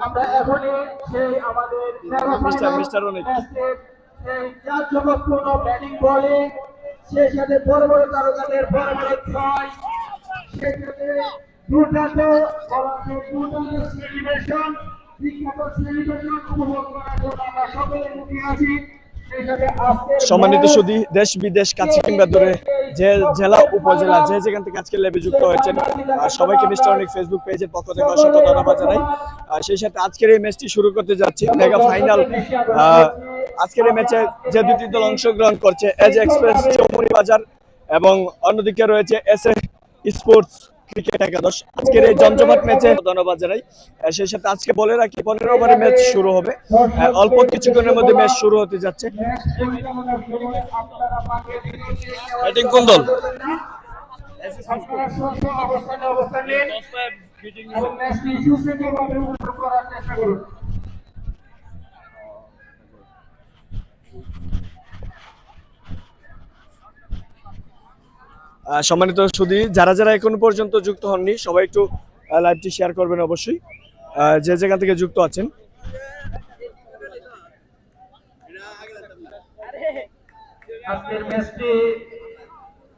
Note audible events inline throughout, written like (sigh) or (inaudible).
আমরা এখনই সেই আমাদের মিস্টার- মিস্টার অনিক। সেই জাঁকজমকপূর্ণ ব্যাটিং বোলিং সেই সাথে বড় বড় তারকাদের বড় বড় ছয় সেই সাথে দুর্দান্ত দুর্দান্ত সেলিব্রেশন বিখ্যাত সেলিব্রেশন উপভোগ করার জন্য আমরা সকলে মুখে আছি সেই সাথে আজকের সম্মানিত সুদী দেশ বিদেশ কাছে কিংবা দূরে যে জেলা উপজেলা যে যেখান থেকে আজকে লেবে যুক্ত হয়েছেন সবাইকে মিস্টার অনেক ফেসবুক পেজের পক্ষ থেকে অসংখ্য ধন্যবাদ জানাই। আর সেই সাথে আজকের এই ম্যাচটি শুরু করতে যাচ্ছি মেগা ফাইনাল আজকের এই ম্যাচে যে দুটি দল অংশগ্রহণ করছে এজ এক্সপ্রেস চৌমুনি বাজার এবং অন্যদিকে রয়েছে এস এ স্পোর্টস ক্রিকেট একাদশ। আজকের এই জমজমাট ম্যাচে ধন্যবাদ জানাই। সেই সাথে আজকে বলে রাখি পনেরো ওভারে ম্যাচ শুরু হবে। অল্প কিছুক্ষণের মধ্যে ম্যাচ শুরু হতে যাচ্ছে। ব্যাটিং কোন দল? অবস্থানে অবস্থান নিন এবং ম্যাচটি সুশৃঙ্খলভাবে উপভোগ করার চেষ্টা করুন আহ, সম্মানিত সুদী যারা যারা এখন পর্যন্ত যুক্ত হননি, সবাই একটু লাইভটি শেয়ার করবেন অবশ্যই। যে যেখান থেকে যুক্ত আছেন। আজকের ম্যাচটি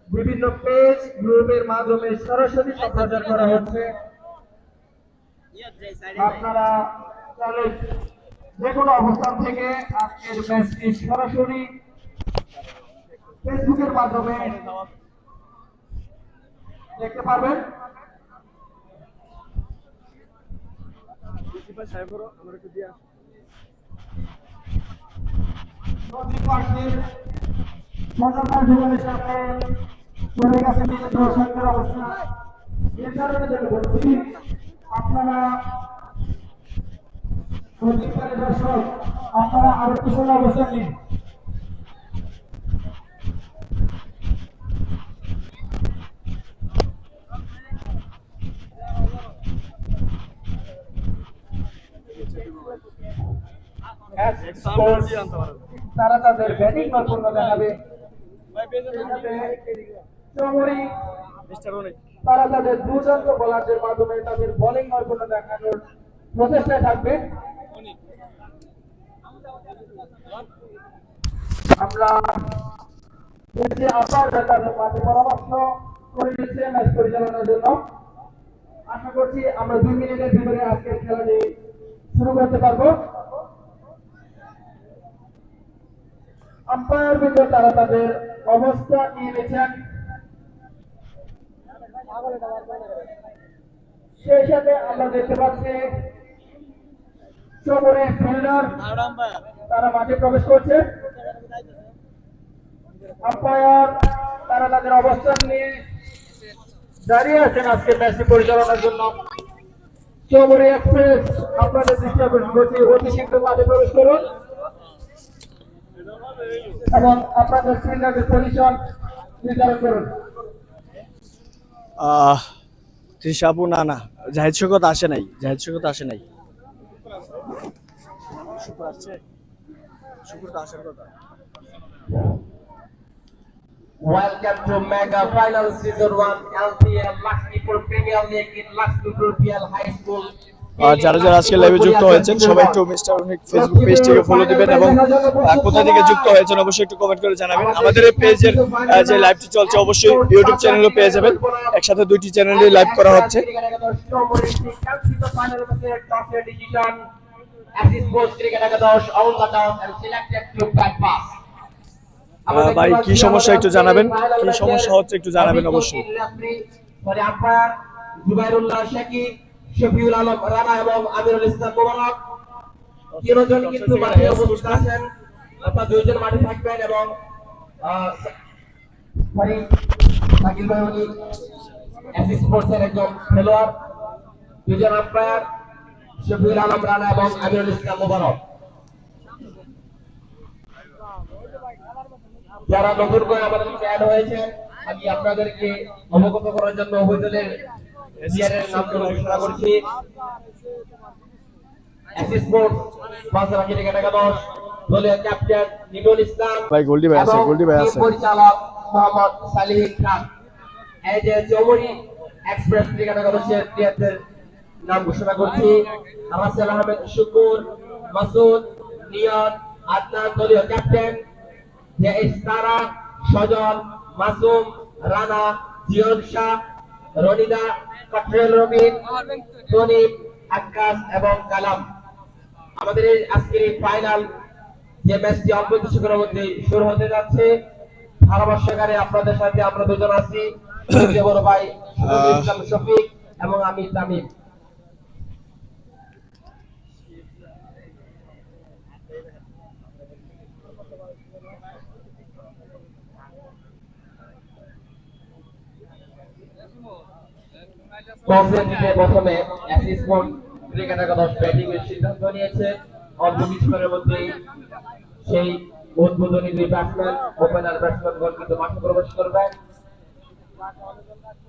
বিভিন্ন পেজ গ্রুপের মাধ্যমে সরাসরি সম্প্রচার করা হচ্ছে। আপনারা যে কোনো অবস্থান থেকে আজকের ম্যাচটি সরাসরি ফেসবুকের মাধ্যমে দেখতে পারবেন নদী পাশের মজাদার ভূগোলের সাথে চলে গেছে নিজের দর্শকদের অবস্থা এর কারণে যেটা বলছি আপনারা আপনারা আরও পিছনে অবস্থান নিন। তারা তাদের ব্যাটিং নৈপুণ্য দেখাবে। তারা তাদের দুর্দান্ত বোলারদের মাধ্যমে তাদের বোলিং নৈপুণ্য দেখানোর প্রচেষ্টায় থাকবে। আমরা যে পরামর্শ করে ম্যাচ পরিচালনার জন্য। আশা করছি আমরা দুই মিনিটের ভিতরে আজকের খেলাটি শুরু করতে পারব। আম্পায়ার বৃন্দ, তারা তাদের অবস্থা নিয়ে নিয়েছেন। সেই সাথে আমরা দেখতে পাচ্ছি ফিল্ডার, তারা মাঠে প্রবেশ করছে। আম্পায়ার, তারা তাদের অবস্থান নিয়ে দাঁড়িয়ে আছেন আজকে ম্যাচটি পরিচালনার জন্য। চৌমুরি এক্সপ্রেস, আপনাদের দৃষ্টি আকর্ষণ করছি, অতি শীঘ্র মাঠে প্রবেশ করুন। এবং আপনাদের ফিল্ডারের পজিশন নির্ধারণ করুন তৃষাপু না না জাহিদ শকত আসে নাই জাহিদ শকত আসে নাই শুক্র আসছে শুক্র তো আসার কথা Welcome to Mega Final Season 1 LPL Lakshmipur Premier League in Lakshmipur PL High School. আর যারা যারা আজকে লাইভে যুক্ত হয়েছেন সবাই একটু মিস্টার অনেক ফেসবুক পেজ থেকে ফলো দিবেন এবং কোথা থেকে যুক্ত হয়েছেন অবশ্যই একটু কমেন্ট করে জানাবেন আমাদের এই পেজের যে লাইভটি চলছে অবশ্যই ইউটিউব চ্যানেলও পেয়ে যাবেন একসাথে দুইটি চ্যানেলে লাইভ করা হচ্ছে ভাই, কি সমস্যা একটু জানাবেন? কি সমস্যা হচ্ছে একটু জানাবেন অবশ্যই। শফিউল আলম, রানা এবং আমিরুল ইসলাম মোবারক তিনজন কিন্তু মাঠে উপস্থিত আছেন। আপনার দুইজন মাঠে থাকবেন এবং সরি ভাই উনি এসি একজন খেলোয়াড় দুজন আম্পায়ার শফিউল আলম, রানা এবং আমিরুল ইসলাম মোবারক যারা নতুন করে আমাদের অ্যাড হয়েছেন আমি আপনাদেরকে অবগত করার জন্য অবৈধলের প্লেয়ারের নামগুলো ঘোষণা করছি। এসি স্পোর্টস বাসরা ক্রিকেট একাদশ দলীয় ক্যাপ্টেন নিদুল ইসলাম ভাই, গোল্ডি ভাই আছে, গোল্ডি ভাই আছে। পরিচালক মোহাম্মদ সালিহিন খান। এই যে চৌমুরি এক্সপ্রেস ক্রিকেট একাদশের প্লেয়ারদের নাম ঘোষণা করছি। রাসেল আহমেদ শুকুর মাসুদ নিয়ত আদনান দলীয় ক্যাপ্টেন। যে তারা সজল মাসুম রানা জিয়ন শাহ রনিদা কাটরেল রবিন তনিম আকাশ এবং কালাম। আমাদের এই আজকের এই ফাইনাল যে ম্যাচটি অল্প কিছুক্ষণের মধ্যে শুরু হতে যাচ্ছে ধারাভাষ্যকারে আপনাদের সাথে আমরা দুজন আছি। (coughs) বড় ভাই ইসলাম শফিক এবং আমি তামিম।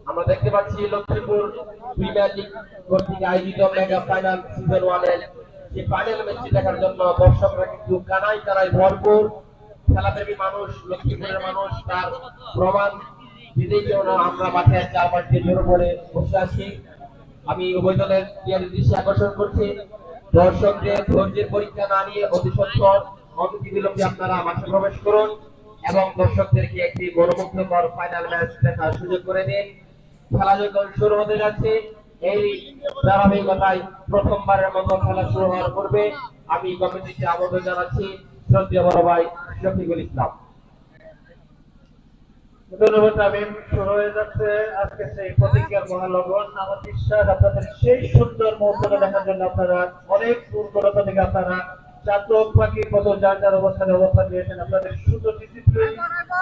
আমরা দেখতে পাচ্ছি লক্ষ্মীপুর প্রিমিয়ার লিগ কর্তৃক আয়োজিত মেগা ফাইনাল সিজন ওয়ানের সেই ফাইনাল ম্যাচটি দেখার জন্য দর্শকরা কিন্তু কানাই কানাই ভরপুর। খেলাপ্রেমী মানুষ, লক্ষ্মীপুরের মানুষ, তার প্রমাণ আমি উভয় দলের দৃষ্টি আকর্ষণ করছি। দর্শকদের ধৈর্যের পরীক্ষা না নিয়ে অতি আপনারা মাঠে প্রবেশ করুন এবং দর্শকদেরকে একটি ফাইনাল ম্যাচ দেখার সুযোগ করে দিন। খেলা যখন শুরু হতে যাচ্ছে, এই ধারাবাহিকতায় প্রথমবারের মতো খেলা শুরু হওয়ার পূর্বে আমি কমিটিকে আবেদন জানাচ্ছি শ্রদ্ধেয় বড় ভাই শফিকুল ইসলাম। ধন্যবাদ, আমিন। শুরু হয়ে যাচ্ছে আজকে সেই প্রতিজ্ঞার মহালগন আমার বিশ্বাস, আপনাদের সেই সুন্দর মুহূর্তটা দেখার জন্য আপনারা অনেক দূর থেকে আপনারা চাতক পাখির মতো যার যার অবস্থানে অবস্থান নিয়েছেন, আপনাদের সুন্দর ডিসিপ্লিন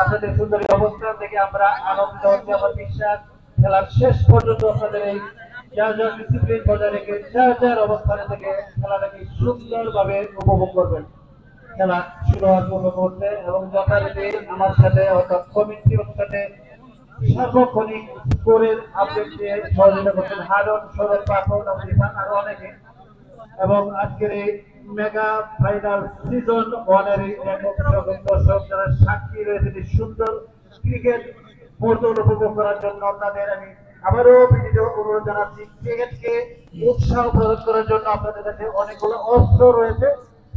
আপনাদের সুন্দর অবস্থান থেকে আমরা আনন্দিত হচ্ছি। আমার বিশ্বাস, খেলার শেষ পর্যন্ত আপনাদের এই যার যার ডিসিপ্লিন বজায় রেখে, যার যার অবস্থানে থেকে খেলাটাকে সুন্দরভাবে উপভোগ করবেন। খেলা শুরু হওয়ার পূর্ব মুহূর্তে এবং যথারীতি আমার সাথে অর্থাৎ কমিটির সাথে সার্বক্ষণিক স্কোরের আপডেট দিয়ে সহযোগিতা করছেন হারন, সৌরভ পাঠক ইরফান আরও অনেকে। এবং আজকের এই মেগা ফাইনাল সিজন ওয়ানের দর্শক যারা সাক্ষী রয়েছে সুন্দর ক্রিকেট মুহূর্ত উপভোগ করার জন্য আপনাদের আমি আবারও বিনীত অনুরোধ জানাচ্ছি, ক্রিকেটকে উৎসাহ প্রদান করার জন্য আপনাদের কাছে অনেকগুলো অস্ত্র রয়েছে।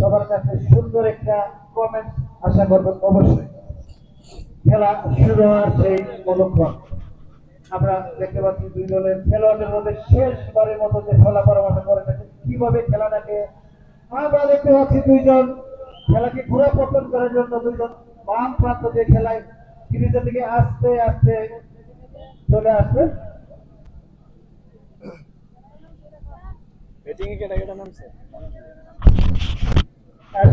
সবার কাছে সুন্দর একটা কমেন্ট আশা করবেন অবশ্যই। খেলা শুরু হওয়ার সেই মনোক্ষণ আমরা দেখতে পাচ্ছি দুই দলের খেলোয়াড়দের মধ্যে শেষবারের মতো যে খেলা পরামর্শ করে থাকে কীভাবে খেলাটাকে আমরা দেখতে পাচ্ছি দুইজন। খেলাকে ঘোরা পতন করার জন্য দুইজন বাম প্রান্ত দিয়ে খেলায় ক্রিজের দিকে আস্তে আস্তে চলে আসবে। ব্যাটিং এ নামছে? এক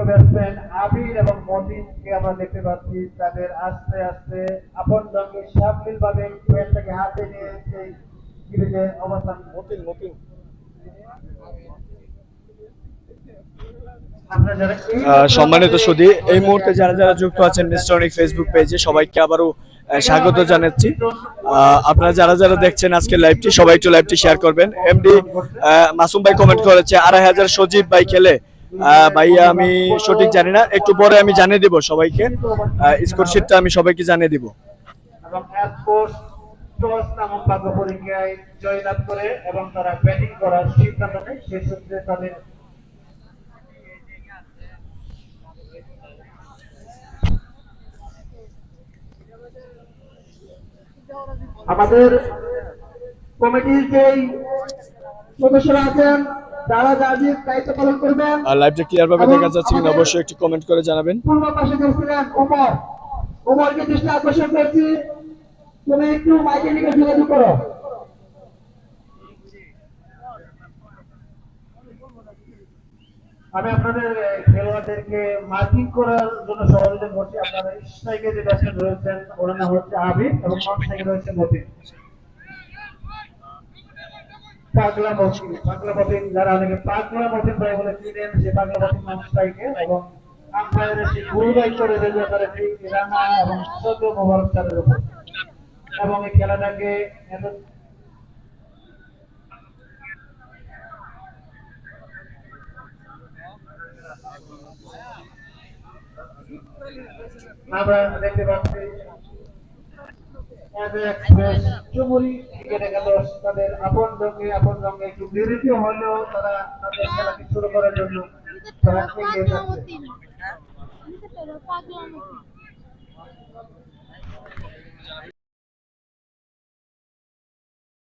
ব্যাটসম্যান আবির এবং মতিনকে আমরা দেখতে পাচ্ছি তাদের আস্তে আস্তে আপন রঙে সাবলীল ভাবে ব্যাটটাকে হাতে নিয়ে সেই ক্রিজে অবস্থান মতিন মতিন। যারা আহ, সম্মানিত সুদী এই মুহূর্তে যারা যারা যুক্ত আছেন মিস্টার ফেসবুক পেজে সবাইকে আবারও স্বাগত জানাচ্ছি। আপনারা যারা যারা দেখছেন আজকে লাইভটি সবাই একটু লাইভটি শেয়ার করবেন। এমডি মাসুম ভাই কমেন্ট করেছে, আড়াই হাজার সজীব ভাই খেলে। ভাইয়া, আমি সঠিক জানি না, একটু পরে আমি জানিয়ে দিব সবাইকে। স্কোর শিটটা আমি সবাইকে জানিয়ে দিব। জয়লাভ করে এবং তারা ব্যাটিং করার সিদ্ধান্ত নেয়, সেই সূত্রে তাদের আমাদের কমিটির যেই সদস্যরা আছেন তারা যাদের দায়িত্ব পালন করবেন আর লাইভটা ক্লিয়ার ভাবে দেখা যাচ্ছে কিনা অবশ্যই একটু কমেন্ট করে জানাবেন। পূর্ব পাশে গেছিলেন ওমর। ওমরকে দৃষ্টি আকর্ষণ করছি তুমি একটু যোগাযোগ করো। আমি আপনাদের খেলোয়াড়দেরকে মার্কিং করার জন্য সহযোগিতা করছি। আপনারা স্ট্রাইকে যে ব্যাটসম্যান রয়েছেন, ওনার নাম হচ্ছে আবির এবং নন স্ট্রাইকে রয়েছে মতিন। পাগলা মতিন পাগলা মতিন, যারা অনেকে পাগলা মতিন ভাই বলে চিনেন, সে পাগলা মতিন মানুষটাকে এবং আম্পায়ারের যে গুরু দায়িত্ব রয়েছে রানা এবং সদ্য মোবারক উপর। এবং এই খেলাটাকে এত আমরা দেখতে পাচ্ছি ক্রিকেট একাদশ তাদের আপন রঙে আপন রঙে একটু বিরতি হলেও তারা তাদের খেলাটি শুরু করার জন্য